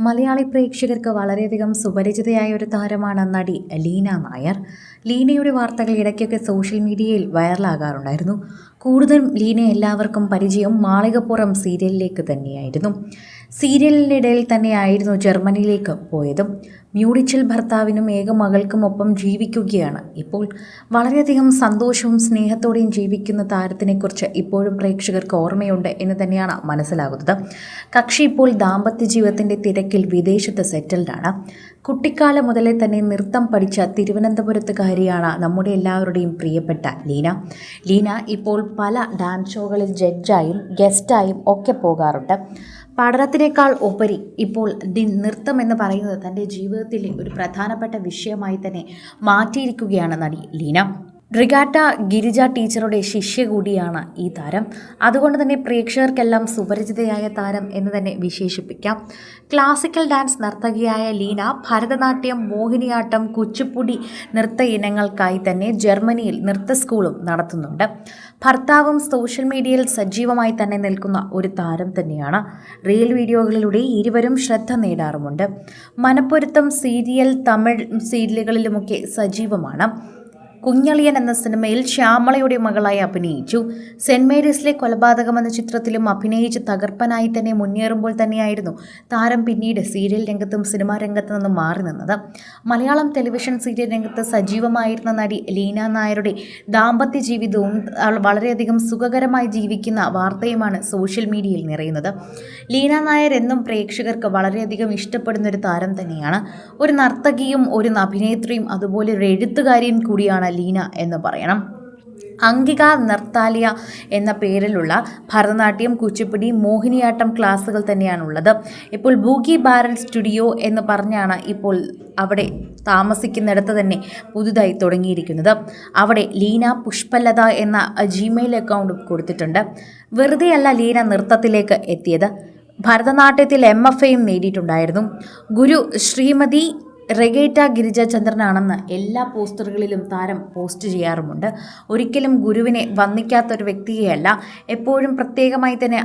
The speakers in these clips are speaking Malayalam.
മലയാളി പ്രേക്ഷകർക്ക് വളരെയധികം സുപരിചിതയായ ഒരു താരമാണ് നടി ലീന നായർ. ലീനയുടെ വാർത്തകൾ ഇടയ്ക്കൊക്കെ സോഷ്യൽ മീഡിയയിൽ വൈറലാകാറുണ്ടായിരുന്നു. കൂടുതലും ലീന എല്ലാവർക്കും പരിചയം മാളികപ്പുറം സീരിയലിലേക്ക് തന്നെയായിരുന്നു. സീരിയലിനിടയിൽ തന്നെയായിരുന്നു ജർമ്മനിയിലേക്ക് പോയതും. മ്യൂണിച്ചിൽ ഭർത്താവിനും ഏക മകൾക്കുമൊപ്പം ജീവിക്കുകയാണ് ഇപ്പോൾ. വളരെയധികം സന്തോഷവും സ്നേഹത്തോടെയും ജീവിക്കുന്ന താരത്തിനെക്കുറിച്ച് ഇപ്പോഴും പ്രേക്ഷകർക്ക് ഓർമ്മയുണ്ട് എന്ന് തന്നെയാണ് മനസ്സിലാകുന്നത്. കക്ഷി ഇപ്പോൾ ദാമ്പത്യ ജീവിതത്തിന്റെ തിരക്കിൽ വിദേശത്ത് സെറ്റിൽഡാണ്. കുട്ടിക്കാലം മുതലേ തന്നെ നൃത്തം പഠിച്ച തിരുവനന്തപുരത്തുകാരിയാണ് നമ്മുടെ എല്ലാവരുടെയും പ്രിയപ്പെട്ട ലീന. ലീന ഇപ്പോൾ പല ഡാൻസ് ഷോകളിൽ ജഡ്ജായും ഗസ്റ്റായും ഒക്കെ പോകാറുണ്ട്. പഠനത്തിനേക്കാൾ ഉപരി ഇപ്പോൾ നൃത്തം എന്ന് പറയുന്നത് തന്റെ ജീവിതത്തിലെ ഒരു പ്രധാനപ്പെട്ട വിഷയമായി തന്നെ മാറ്റിയിരിക്കുകയാണ് നടി ലീന. റിഗാറ്റ ഗിരിജ ടീച്ചറുടെ ശിഷ്യ കൂടിയാണ് ഈ താരം. അതുകൊണ്ട് തന്നെ പ്രേക്ഷകർക്കെല്ലാം സുപരിചിതയായ താരം എന്ന് തന്നെ വിശേഷിപ്പിക്കാം. ക്ലാസിക്കൽ ഡാൻസ് നർത്തകിയായ ലീന ഭരതനാട്യം മോഹിനിയാട്ടം കുച്ചിപ്പുടി നൃത്ത ഇനങ്ങൾക്കായി തന്നെ ജർമ്മനിയിൽ നൃത്ത സ്കൂളും നടത്തുന്നുണ്ട്. ഭർത്താവും സോഷ്യൽ മീഡിയയിൽ സജീവമായി തന്നെ നിൽക്കുന്ന ഒരു താരം തന്നെയാണ്. റീൽ വീഡിയോകളിലൂടെ ഇരുവരും ശ്രദ്ധ നേടാറുമുണ്ട്. മനപ്പൊരുത്തം സീരിയൽ തമിഴ് സീരിയലുകളിലുമൊക്കെ സജീവമാണ്. കുഞ്ഞളിയൻ എന്ന സിനിമയിൽ ശ്യാമളയുടെ മകളായി അഭിനയിച്ചു. സെന്റ് മേരീസിലെ കൊലപാതകം എന്ന ചിത്രത്തിലും അഭിനയിച്ച് തകർപ്പനായി തന്നെ മുന്നേറുമ്പോൾ തന്നെയായിരുന്നു താരം പിന്നീട് സീരിയൽ രംഗത്തും സിനിമാ രംഗത്തു നിന്നും മാറി നിന്നത്. മലയാളം ടെലിവിഷൻ സീരിയൽ രംഗത്ത് സജീവമായിരുന്ന നടി ലീന നായരുടെ ദാമ്പത്യ ജീവിതവും വളരെയധികം സുഖകരമായി ജീവിക്കുന്ന വാർത്തയുമാണ് സോഷ്യൽ മീഡിയയിൽ നിറയുന്നത്. ലീന നായർ എന്നും പ്രേക്ഷകർക്ക് വളരെയധികം ഇഷ്ടപ്പെടുന്ന ഒരു താരം തന്നെയാണ്. ഒരു നർത്തകിയും ഒരു അഭിനേത്രിയും അതുപോലെ ഒരു എഴുത്തുകാരിയും കൂടിയാണ് ലീന എന്ന് പറയണം. അങ്കിക നർത്താലിയ എന്ന പേരിലുള്ള ഭരതനാട്യം കുച്ചിപ്പുടി മോഹിനിയാട്ടം ക്ലാസ്സുകൾ തന്നെയാണുള്ളത്. ഇപ്പോൾ ബൂക്കി ബാരൽ സ്റ്റുഡിയോ എന്ന് പറഞ്ഞാണ് ഇപ്പോൾ അവിടെ താമസിക്കുന്നിടത്ത് തന്നെ പുതുതായി തുടങ്ങിയിരിക്കുന്നത്. അവിടെ ലീന പുഷ്പലത എന്ന ജിമെയിൽ അക്കൗണ്ട് കൊടുത്തിട്ടുണ്ട്. വെറുതെയല്ല ലീന നൃത്തത്തിലേക്ക് എത്തിയത്. ഭരതനാട്യത്തിൽ എം എഫ് എയും നേടിയിട്ടുണ്ടായിരുന്നു. ഗുരു ശ്രീമതി റെഗേറ്റ ഗിരിജ ചന്ദ്രനാണെന്ന് എല്ലാ പോസ്റ്ററുകളിലും താരം പോസ്റ്റ് ചെയ്യാറുമുണ്ട്. ഒരിക്കലും ഗുരുവിനെ വന്ദിക്കാത്ത ഒരു വ്യക്തിയെയല്ല. എപ്പോഴും പ്രത്യേകമായി തന്നെ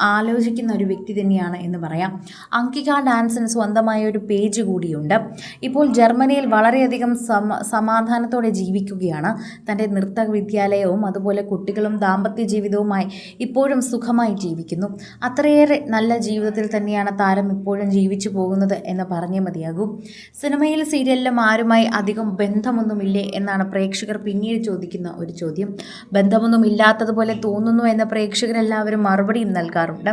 ആലോചിക്കുന്ന ഒരു വ്യക്തി തന്നെയാണ് എന്ന് പറയാം. അങ്കിക ഡാൻസിന് സ്വന്തമായ ഒരു പേജ് കൂടിയുണ്ട്. ഇപ്പോൾ ജർമ്മനിയിൽ വളരെയധികം സമ സമാധാനത്തോടെ ജീവിക്കുകയാണ്. തന്റെ നൃത്ത വിദ്യാലയവും അതുപോലെ കുട്ടികളും ദാമ്പത്യ ജീവിതവുമായി ഇപ്പോഴും സുഖമായി ജീവിക്കുന്നു. അത്രയേറെ നല്ല ജീവിതത്തിൽ തന്നെയാണ് താരം ഇപ്പോഴും ജീവിച്ചു പോകുന്നത് എന്ന് പറഞ്ഞേ മതിയാകൂ. സിനിമയിൽ സീരിയലിലും ആരുമായി അധികം ബന്ധമൊന്നുമില്ലേ എന്നാണ് പ്രേക്ഷകർ പിന്നീട് ചോദിക്കുന്ന ഒരു ചോദ്യം. ബന്ധമൊന്നും ഇല്ലാത്തതുപോലെ തോന്നുന്നു എന്ന് പ്രേക്ഷകരെല്ലാവരും മറുപടിയും നൽകാറുണ്ട്.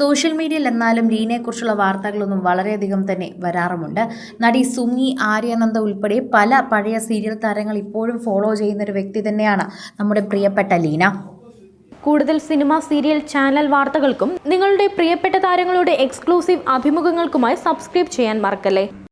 സോഷ്യൽ മീഡിയയിൽ എന്നാലും ലീനയെക്കുറിച്ചുള്ള വാർത്തകളൊന്നും വളരെയധികം തന്നെ വരാറുമുണ്ട്. നടി സുമി ആര്യാനന്ദ ഉൾപ്പെടെ പല പഴയ സീരിയൽ താരങ്ങൾ ഇപ്പോഴും ഫോളോ ചെയ്യുന്ന ഒരു വ്യക്തി തന്നെയാണ് നമ്മുടെ പ്രിയപ്പെട്ട ലീന. കൂടുതൽ സിനിമ സീരിയൽ ചാനൽ വാർത്തകൾക്കും നിങ്ങളുടെ പ്രിയപ്പെട്ട താരങ്ങളുടെ എക്സ്ക്ലൂസീവ് അഭിമുഖങ്ങൾക്കുമായി സബ്സ്ക്രൈബ് ചെയ്യാൻ മറക്കല്ലേ?